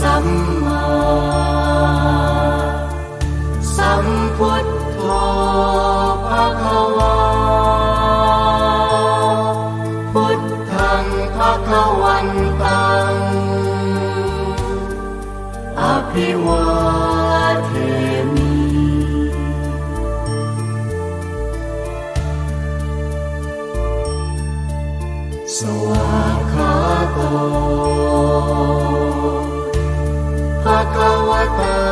สัมมาสัมพุทโธภะคะวาพุทธังภะคะวันตังอภิวาเทมิสวากขาโต ค